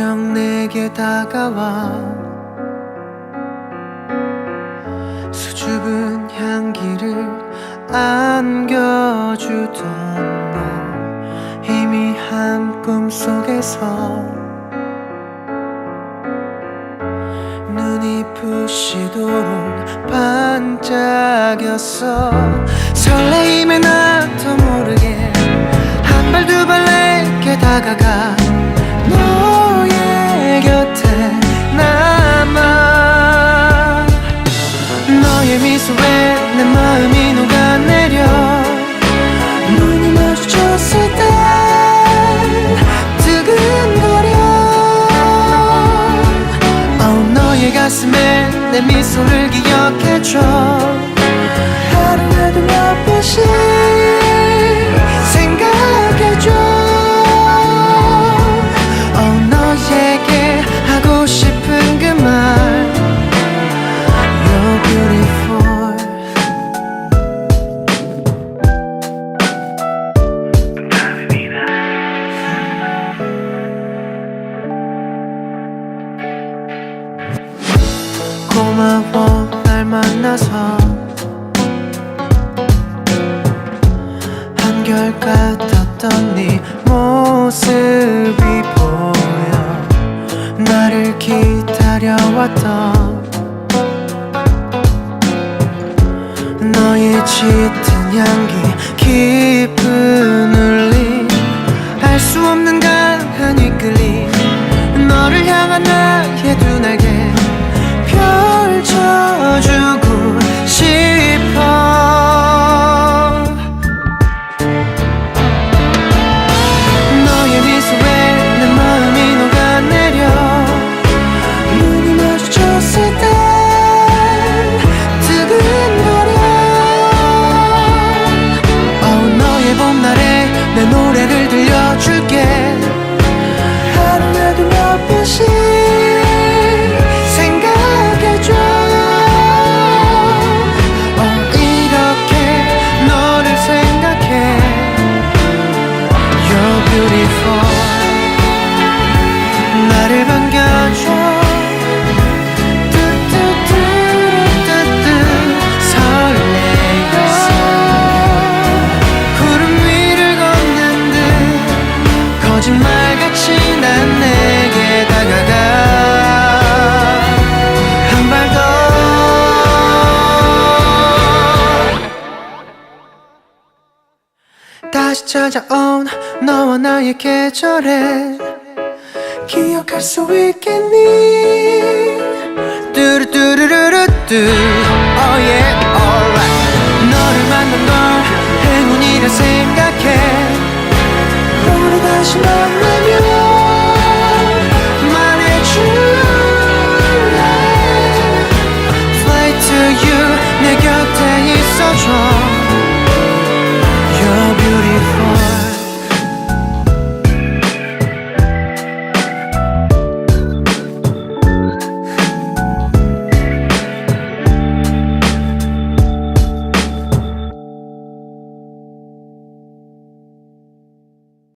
안녕 내게 다가와. 수줍은 향기를 안겨주던 너 희미한 꿈속에서 눈이 부시도록 반짝였어. 설레임에 나도 모르게 때 두근거려 oh, 너의 가슴에 내 미소를 기억해줘. 하루에도 몇 번씩 고마워 날 만나서. 한결같았던 네 모습이 보여. 나를 기다려왔던 너의 짙은 향기 깊은 울림. 알 수 없는 강한 이끌림 너를 향한 나 beautiful 다시 찾아온 너와 나의 계절에 기억할 수 있겠니? 뚜루뚜루루루뚜. Oh yeah